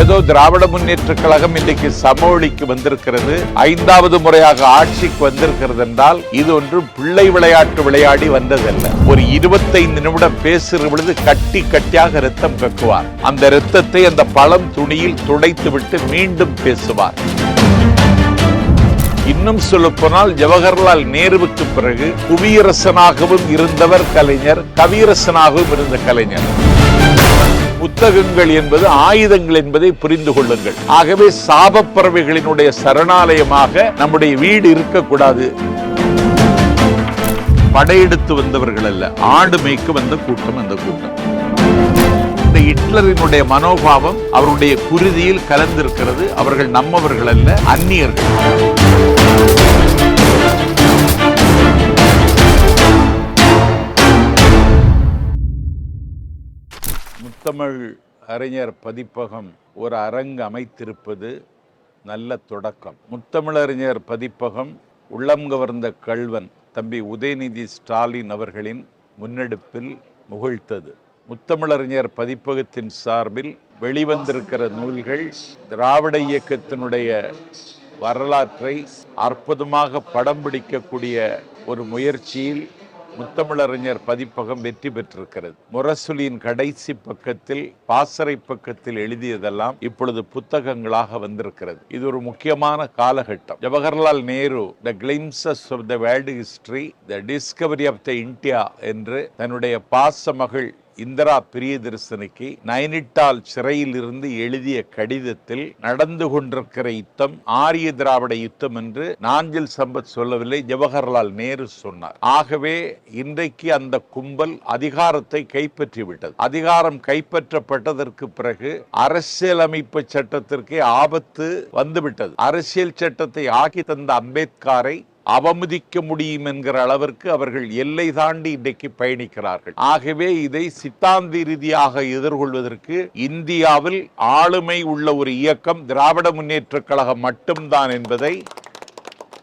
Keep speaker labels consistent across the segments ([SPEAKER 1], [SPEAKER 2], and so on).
[SPEAKER 1] ஏதோ திராவிட முன்னேற்ற கழகம் இன்றைக்கு சமவெளிக்கு வந்திருக்கிறது. ஐந்தாவது முறையாக ஆட்சிக்கு வந்திருக்கிறது என்றால் இது ஒன்று பிள்ளை விளையாட்டு விளையாடி வந்ததல்ல. ஒரு இருபத்தைந்து நிமிடம் பேசுகிற பொழுது கட்டி கட்டியாக ரத்தம் கக்குவார். அந்த ரத்தத்தை அந்த பழம் துணியில் துடைத்து விட்டு மீண்டும் பேசுவார். இன்னும் சொல்ல போனால் ஜவஹர்லால் நேருவுக்கு பிறகு குவியரசனாகவும் இருந்தவர் கலைஞர் கவியரசனாகவும் இருந்த கலைஞர். புத்தகங்கள் என்பது ஆயுதங்கள் என்பதை புரிந்து கொள்ளுங்கள். ஆகவே சாபப்பறவைகளினுடைய சரணாலயமாக நம்முடைய வீடு இருக்கக்கூடாது. படையெடுத்து வந்தவர்கள் அல்ல ஆடு மேய்க்க வந்த கூட்டம் அந்த கூட்டம். இந்த ஹிட்லரினுடைய மனோபாவம் அவருடைய குருதியில் கலந்திருக்கிறது. அவர்கள் நம்மவர்கள் அல்ல அந்நியர்கள். முத்தமிழ் அறிஞர் பதிப்பகம் ஒரு அரங்கு அமைத்திருப்பது நல்ல தொடக்கம். முத்தமிழறிஞர் பதிப்பகம் உள்ளம் கவர்ந்த கள்வன் தம்பி உதயநிதி ஸ்டாலின் அவர்களின் முன்னெடுப்பில் முகிழ்த்தது. முத்தமிழறிஞர் பதிப்பகத்தின் சார்பில் வெளிவந்திருக்கிற நூல்கள் திராவிட இயக்கத்தினுடைய வரலாற்றை அற்புதமாக படம் பிடிக்கக்கூடிய ஒரு முயற்சியில் முத்தமிழறிஞர் பதிப்பகம் வெற்றி பெற்றிருக்கிறது. முரசொலியின் கடைசி பக்கத்தில் பாசறை பக்கத்தில் எழுதியதெல்லாம் இப்பொழுது புத்தகங்களாக வந்திருக்கிறது. இது ஒரு முக்கியமான காலகட்டம். Jawaharlal Nehru the glimpses of the world history the discovery of the India என்று தன்னுடைய பாச மகள் இந்திரா பிரியதர்சனுக்கு நைனிட்டால் சிறையில் இருந்து எழுதிய கடிதத்தில் நடந்து கொண்டிருக்கிற யுத்தம் ஆரிய திராவிட யுத்தம் என்று நாஞ்சில் சம்பத் சொல்லவில்லை ஜவஹர்லால் நேரு சொன்னார். ஆகவே இன்றைக்கு அந்த கும்பல் அதிகாரத்தை கைப்பற்றிவிட்டது. அதிகாரம் கைப்பற்றப்பட்டதற்கு பிறகு அரசியலமைப்பு சட்டத்திற்கே ஆபத்து வந்துவிட்டது. அரசியல் சட்டத்தை ஆக்கி தந்த அம்பேத்கரை அவமதிக்க முடியும் என்கிற அளவிற்கு அவர்கள் எல்லை தாண்டி இன்றைக்கு பயணிக்கிறார்கள். ஆகவே இதை சித்தாந்த ரீதியாக எதிர்கொள்வதற்கு இந்தியாவில் ஆளுமை உள்ள ஒரு இயக்கம் திராவிட முன்னேற்ற கழகம் மட்டும்தான் என்பதை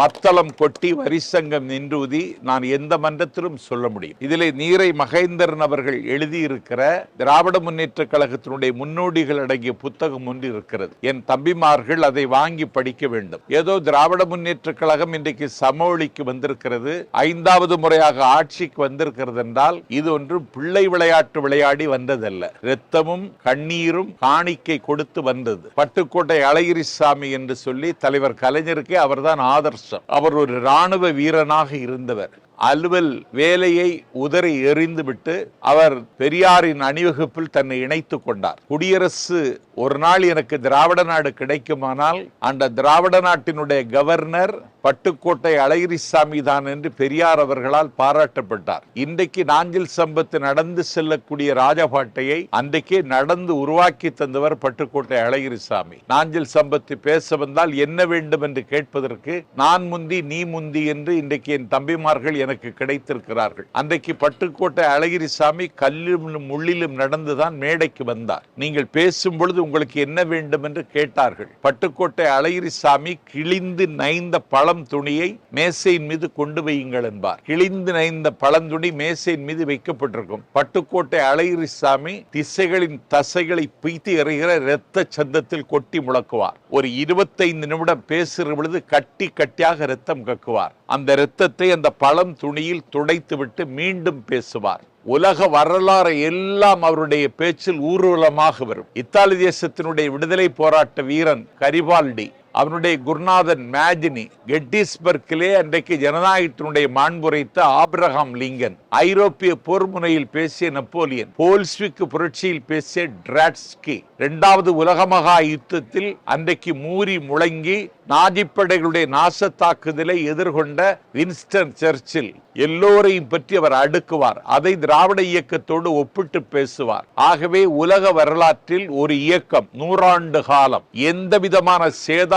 [SPEAKER 1] மத்தளம் கொட்டி வரிசங்கம் நின்றுதி நான் எந்த மன்றத்திலும் சொல்ல முடியும். இதிலே நீரை மகேந்திரன் அவர்கள் எழுதியிருக்கிற திராவிட முன்னேற்ற கழகத்தினுடைய முன்னோடிகள் அடங்கிய புத்தகம் ஒன்று இருக்கிறது. என் தம்பிமார்கள் அதை வாங்கி படிக்க வேண்டும். ஏதோ திராவிட முன்னேற்ற கழகம் இன்றைக்கு சமவெளிக்கு வந்திருக்கிறது. ஐந்தாவது முறையாக ஆட்சிக்கு வந்திருக்கிறது என்றால் இது ஒன்று பிள்ளை விளையாட்டு விளையாடி வந்ததல்ல. இரத்தமும் கண்ணீரும் காணிக்கை கொடுத்து வந்தது. பட்டுக்கோட்டை அழகிரிசாமி என்று சொல்லி தலைவர் கலைஞருக்கே அவர்தான் ஆதர்சம் அவர் ஒரு ராணுவ வீரனாக இருந்தவர். அலுவல் வேலையை உதறி எறிந்துவிட்டு அவர் பெரியாரின் அணிவகுப்பில் தன்னை இணைத்துக் கொண்டார். குடியரசு ஒரு நாள் எனக்கு திராவிட நாடு கிடைக்குமானால் அந்த திராவிட நாட்டினுடைய கவர்னர் பட்டுக்கோட்டை அழகிரிசாமி தான் என்று பெரியார் அவர்களால் பாராட்டப்பட்டார். இன்றைக்கு நாஞ்சில் சம்பத்து நடந்து செல்லக்கூடிய ராஜபாட்டையை அன்றைக்கே நடந்து உருவாக்கி தந்தவர் பட்டுக்கோட்டை அழகிரிசாமி. நாஞ்சில் சம்பத்து பேச வந்தால் என்ன வேண்டும் என்று கேட்பதற்கு நான் முந்தி நீ முந்தி என்று இன்றைக்கு என் தம்பிமார்கள் எனக்கு கிடைத்திருக்கிறார்கள். அன்றைக்கு பட்டுக்கோட்டை அழகிரிசாமி கல்லிலும் முள்ளிலும் நடந்துதான் மேடைக்கு வந்தார். நீங்கள் பேசும் பொழுது உங்களுக்கு என்ன வேண்டும் என்று கேட்டார்கள். பட்டுக்கோட்டை அழகிரிசாமி கிழிந்து நைந்த பழம் துணியை மேசையின் மீது கொண்டு வையுங்கள் என்பார். கிழிந்து நைந்த பழந்துணி மேசையின் மீது வைக்கப்பட்டிருக்கும். பட்டுக்கோட்டை அழகிரிசாமி திசைகளின் தசைகளை பீத்து எறிகிற இரத்த சந்தத்தில் கொட்டி முழக்குவார். ஒரு இருபத்தைந்து நிமிடம் பேசுகிற பொழுது கட்டி கட்டியாக ரத்தம் கக்குவார். அந்த இரத்தத்தை அந்த பழம் துணியில் துடைத்துவிட்டு மீண்டும் பேசுவார். உலக வரலாறு எல்லாம் அவருடைய பேச்சில் ஊர்வலமாக வரும். இத்தாலி தேசத்தினுடைய விடுதலை போராட்ட வீரன் கரிபால்டி அவனுடைய குருநாதன் மேஜினி கெட்டிஸ்பர்க்கிலே அன்றைக்கு ஜனநாயகத்தினுடைய மாண்புரைத்த ஆப்ரஹாம் லிங்கன் ஐரோப்பிய போர் முனையில் பேசிய நெப்போலியன் போல்ஸ்விக் புரட்சியில் பேசிய டிராட்ஸ்கி. இரண்டாவது உலக மகா யுத்தத்தில் அன்றைக்கு மூறி முழங்கி நாஜிப்படைகளுடைய நாச தாக்குதலை எதிர்கொண்ட வின்ஸ்டன் சர்ச்சில் எல்லோரையும் பற்றி அவர் அடுக்குவார். அதை திராவிட இயக்கத்தோடு ஒப்பிட்டு பேசுவார். ஆகவே உலக வரலாற்றில் ஒரு இயக்கம் நூறாண்டு காலம் எந்த விதமான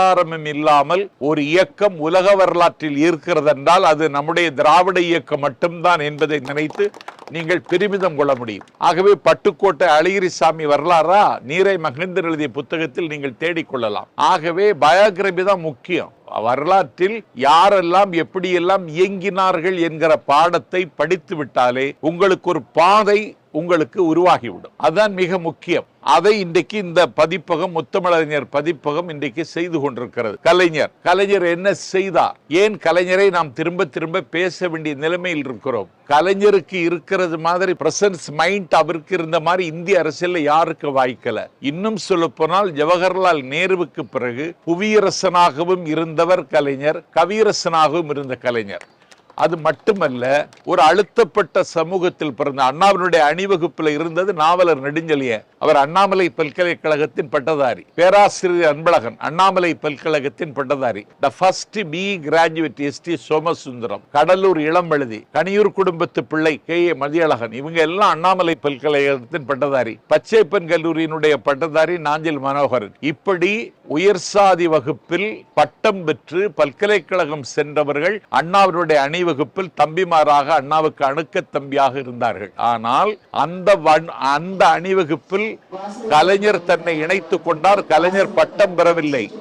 [SPEAKER 1] ஆதாரமும் இல்லாமல் ஒரு இயக்கம் உலக வரலாற்றில் இருக்கிறது என்றால் அது நம்முடைய திராவிட இயக்கம் மட்டும்தான் என்பதை நினைத்து நீங்கள் பெருமிதம் கொள்ள முடியும். ஆகவே பட்டுக்கோட்டை அழகிரிசாமி வரலாறா நீரை மகிழ்ந்தர் எழுதிய புத்தகத்தில் நீங்கள் தேடிக்கொள்ளலாம் ஆகவே பயோகிரபி தான் முக்கியம். வரலாற்றில் யாரெல்லாம் எப்படியெல்லாம் இயங்கினார்கள் என்கிற பாடத்தை படித்து விட்டாலே உங்களுக்கு ஒரு பாதை உங்களுக்கு உருவாகிவிடும். அதுதான் மிக முக்கியம். அதை இன்றைக்கு இந்த பதிப்பகம் முத்தமிழறிஞர் பதிப்பகம் இன்றைக்கு செய்து கொண்டிருக்கிறது. கலைஞர். கலைஞர் என்ன செய்தார்? ஏன் கலைஞரை நாம் திரும்ப திரும்ப பேச வேண்டிய நிலைமையில் இருக்கிறோம்? கலைஞருக்கு இருக்கிறது மாதிரி பிரசன்ஸ் மைண்ட் அவருக்கு இருந்த மாதிரி இந்திய அரசியல் யாருக்கு வாய்க்கல? இன்னும் சொல்ல போனால் ஜவஹர்லால் நேருவுக்கு பிறகு புவியரசனாகவும் இருந்தவர் கலைஞர் கவியரசனாகவும் இருந்த கலைஞர். அது மட்டுமல்ல ஒரு அழுத்தப்பட்ட சமூகத்தில் பிறந்த அண்ணாவினுடைய அணிவகுப்பில் இருந்தது நாவலர் நெடுஞ்செழிய. அவர் அண்ணாமலை பல்கலைக்கழகத்தின் பட்டதாரி. பேராசிரியர் அன்பழகன் அண்ணாமலை பல்கழகத்தின் பட்டதாரி. The first B graduate S T Somasundaram. Cuddalore Ilampazhuthi Kaniyur குடும்பத்து பிள்ளை கே ஏ மதியழகன். இவங்க எல்லாம் அண்ணாமலை பல்கலைக்கழகத்தின் பட்டதாரி. பச்சைப்பன் கல்லூரியினுடைய பட்டதாரி நாஞ்சில் மனோகரன். இப்படி உயர் சாதி வகுப்பில் பட்டம் பெற்று பல்கலைக்கழகம் சென்றவர்கள் அண்ணாவினுடைய அணிவகுப்பில் தம்பிமாராக அண்ணாவுக்கு அணுக்க தம்பியாக இருந்தார்கள். ஆனால் அந்த வன்- அந்த அணிவகுப்பில் கலைஞர் தன்னை இணைத்துக் கொண்டார். கலைஞர் பட்டம் பெறவில்லை.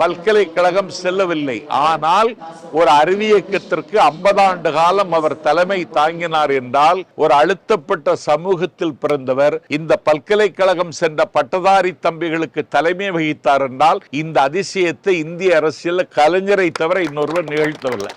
[SPEAKER 1] பல்கலைக்கழகம் செல்லவில்லை. ஆனால் ஒரு அறிவியக்கத்திற்கு 50 ஆண்டு காலம் அவர் தலைமை தாங்கினார் என்றால் ஒரு அழுத்தப்பட்ட சமூகத்தில் பிறந்தவர் இந்த பல்கலைக்கழகம் சென்ற பட்டதாரி தம்பிகளுக்கு தலைமை வகித்தார் என்றால் இந்த அதிசயத்தை இந்திய அரசியல் கலைஞரை தவிர இன்னொருவர் நிகழ்த்தவில்லை.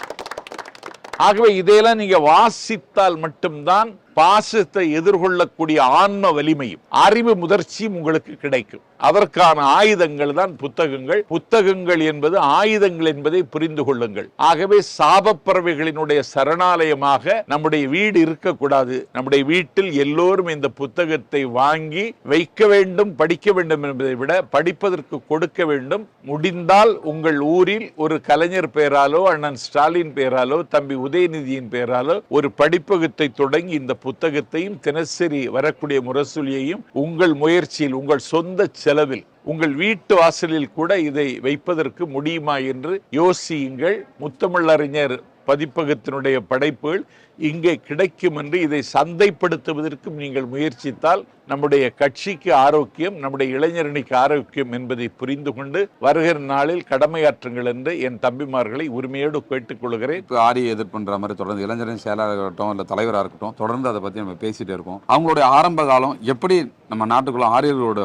[SPEAKER 1] ஆகவே இதையெல்லாம் நீங்க வாசித்தால் மட்டும்தான் பாசத்தை எதிர்கொள்ளக்கூடிய ஆன்ம வலிமையும் அறிவு முதிர்ச்சியும் உங்களுக்கு கிடைக்கும். அதற்கான ஆயுதங்கள் தான் புத்தகங்கள். புத்தகங்கள் என்பது ஆயுதங்கள் என்பதை புரிந்து கொள்ளுங்கள். ஆகவே சாபப்பறவைகளினுடைய சரணாலயமாக நம்முடைய வீடு இருக்கக்கூடாது. நம்முடைய வீட்டில் எல்லோரும் இந்த புத்தகத்தை வாங்கி வைக்க வேண்டும் படிக்க வேண்டும் என்பதை விட படிப்பதற்கு கொடுக்க வேண்டும். முடிந்தால் உங்கள் ஊரில் ஒரு கலைஞர் பெயராலோ அண்ணன் ஸ்டாலின் பெயராலோ தம்பி உதயநிதியின் பெயராலோ ஒரு படிப்பகத்தை தொடங்கி இந்த புத்தகத்தையும் தினசரி வரக்கூடிய முரசொலியையும் உங்கள் முயற்சியில் உங்கள் சொந்த செலவில் உங்கள் வீட்டு வாசலில் கூட இதை வைப்பதற்கு முடியுமா என்று யோசியுங்கள். முத்தமிழறிஞர் பதிப்பகத்தினுடைய படைப்புகள் இங்கே கிடைக்கும் என்று இதை சந்தைப்படுத்துவதற்கும் நீங்கள் முயற்சித்தால் நம்முடைய கட்சிக்கு ஆரோக்கியம் நம்முடைய இளைஞரணிக்கு ஆரோக்கியம் என்பதை புரிந்து கொண்டு வருகிற நாளில் கடமையாற்றுங்கள் என்று என் தம்பிமார்களை உரிமையோடு கேட்டுக்கொள்கிறேன்
[SPEAKER 2] இப்போ ஆரிய எதிர்ப்புன்ற மாதிரி தொடர்ந்து இளைஞரின் செயலாளராக இருக்கட்டும் இல்லை தலைவராக இருக்கட்டும் தொடர்ந்து அதை பற்றி நம்ம பேசிகிட்டே இருக்கோம். அவங்களுடைய ஆரம்ப காலம் எப்படி நம்ம நாட்டுக்குள்ள ஆரியர்களோட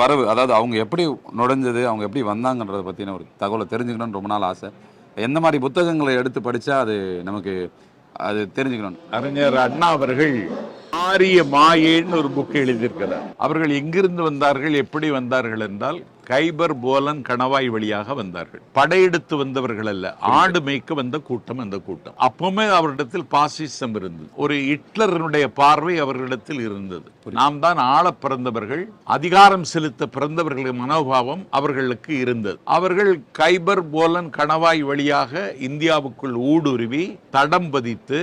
[SPEAKER 2] வரவு அதாவது அவங்க எப்படி நுழைஞ்சது அவங்க எப்படி வந்தாங்கன்றதை பற்றின ஒரு தகவலை தெரிஞ்சுக்கணும்னு ரொம்ப நாள் ஆசை. எந்த மாதிரி புத்தகங்களை எடுத்து படித்தா அது நமக்கு அது தெரிஞ்சுக்கணும்.
[SPEAKER 1] அறிஞர் அண்ணா அவர்கள் ஆரிய மாயேன்னு ஒரு புக் எழுதியிருக்கிறார். அவர்கள் எங்கிருந்து வந்தார்கள் எப்படி வந்தார்கள் என்றால் கைபர் போலன் கணவாய் வழியாக வந்தார்கள். படையெடுத்து வந்தவர்கள் அல்ல ஆடு மேய்க்க வந்த கூட்டம் அந்த கூட்டம். அப்பவுமே அவரிடத்தில் பாசிசம் இருந்தது. ஒரு ஹிட்லருடைய பார்வை அவர்களிடத்தில் இருந்தது. நாம் தான் ஆள பிறந்தவர்கள் அதிகாரம் செலுத்த பிறந்தவர்களின் மனோபாவம் அவர்களுக்கு இருந்தது. அவர்கள் கைபர் போலன் கணவாய் வழியாக இந்தியாவுக்குள் ஊடுருவி தடம் பதித்து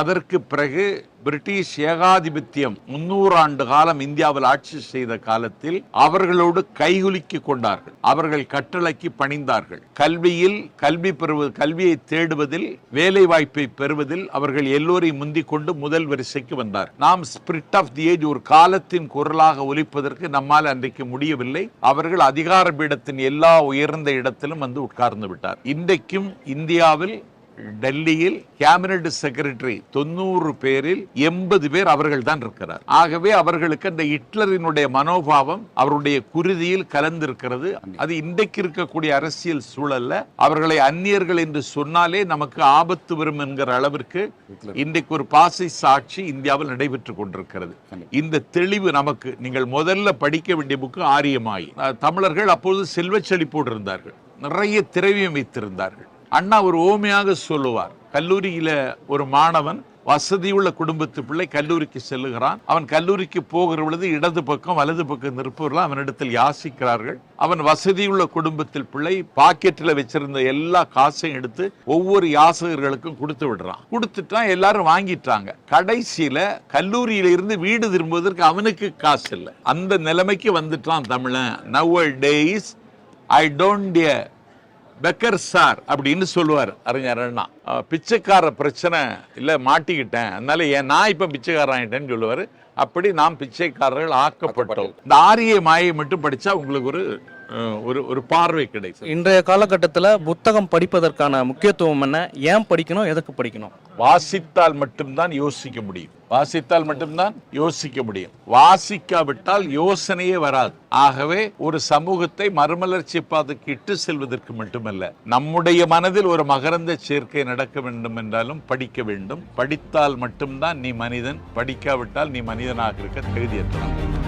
[SPEAKER 1] அதற்கு பிறகு பிரிட்டிஷ் ஏகாதிபத்தியம் முன்னூறு ஆண்டு காலம் இந்தியாவில் ஆட்சி செய்த காலத்தில் அவர்களோடு கைகுலுக்கி கொண்டார்கள். அவர்கள் கட்டளைக்கு பணிந்தார்கள். கல்வியில் கல்வி பெறுவது கல்வியை தேடுவதில் வேலை வாய்ப்பை பெறுவதில் அவர்கள் எல்லோரையும் முந்திக் கொண்டு முதல் வரிசைக்கு வந்தார். நாம் ஸ்பிரிட் ஆஃப் தி ஏஜ் ஒரு காலத்தின் குரலாக ஒலிப்பதற்கு நம்மால் அன்றைக்கு முடியவில்லை. அவர்கள் அதிகார பீடத்தின் எல்லா உயர்ந்த இடத்திலும் வந்து உட்கார்ந்து விட்டார். இன்றைக்கும் இந்தியாவில் டெல்லியில் கேபினட் செக்ரட்டரி தொண்ணூறு பேரில் எண்பது பேர் அவர்கள் தான் இருக்கிறார். ஆகவே அவர்களுக்கு அந்த ஹிட்லரினுடைய மனோபாவம் அவருடைய குருதியில் கலந்திருக்கிறது. அது இன்றைக்கு இருக்கக்கூடிய அரசியல் சூழல்ல அவர்களை அந்நியர்கள் என்று சொன்னாலே நமக்கு ஆபத்து வரும் என்கிற அளவிற்கு இன்றைக்கு ஒரு பாசை சாட்சி இந்தியாவில் நடைபெற்றுக் கொண்டிருக்கிறது. இந்த தெளிவு நமக்கு நீங்கள் முதல்ல படிக்க வேண்டிய புக்கு ஆரியமாயி. தமிழர்கள் அப்பொழுது செல்வச் செழிப்போடு இருந்தார்கள். நிறைய திரவியம் வைத்திருந்தார்கள். அண்ணா ஒரு ஓமையாக சொல்லுவார். கல்லூரியில ஒரு மாணவன் வசதியுள்ள குடும்பத்து பிள்ளை கல்லூரிக்கு செல்லுகிறான். அவன் கல்லூரிக்கு போகிற பொழுது இடது பக்கம் வலது பக்கம் நிற்பவர்கள் அவனிடத்தில் யாசிக்கிறார்கள். அவன் வசதியுள்ள குடும்பத்தில் பிள்ளை பாக்கெட்டில் வச்சிருந்த எல்லா காசையும் எடுத்து ஒவ்வொரு யாசகர்களுக்கும் கொடுத்து விடுறான். கொடுத்துட்டான் எல்லாரும் வாங்கிட்டாங்க. கடைசியில கல்லூரியில இருந்து வீடு திரும்புவதற்கு அவனுக்கு காசு இல்லை அந்த நிலைமைக்கு வந்துட்டான் தமிழன். Nowadays I don't beggar sir அப்படின்னு சொல்லுவார் அறிஞர் அண்ணா. பிச்சைக்கார பிரச்சனை இல்லை மாட்டிக்கிட்டேன். அதனால ஏன் நான் இப்போ பிச்சைக்காரன் ஆயிட்டேன்னு சொல்லுவார். அப்படி நாம் பிச்சைக்காரர்கள் ஆக்கப்பட்டோம். இந்த ஆரிய மாயை மட்டும் படிச்சா உங்களுக்கு ஒரு ஒரு ஒரு பார்வை கிடைக்கும்.
[SPEAKER 3] இன்றைய காலகட்டத்தில் புத்தகம் படிப்பதற்கான முக்கியத்துவம் என்ன? ஏன் படிக்கணும்? எதுக்கு படிக்கணும்?
[SPEAKER 1] வாசித்தால் மட்டும்தான் யோசிக்க முடியும். வாசித்தால் மட்டும்தான் யோசிக்க முடியும். வாசிக்காவிட்டால் யோசனையே வராது. ஆகவே ஒரு சமூகத்தை மறுமலர்ச்சி பாதைக்கு இட்டு செல்வதற்கு மட்டுமல்ல நம்முடைய மனதில் ஒரு மகரந்த சேர்க்கை நடக்க வேண்டும் என்றாலும் படிக்க வேண்டும். படித்தால் மட்டும்தான் நீ மனிதன். படிக்காவிட்டால் நீ மனிதனாக இருக்க தகுதியற்றவன்.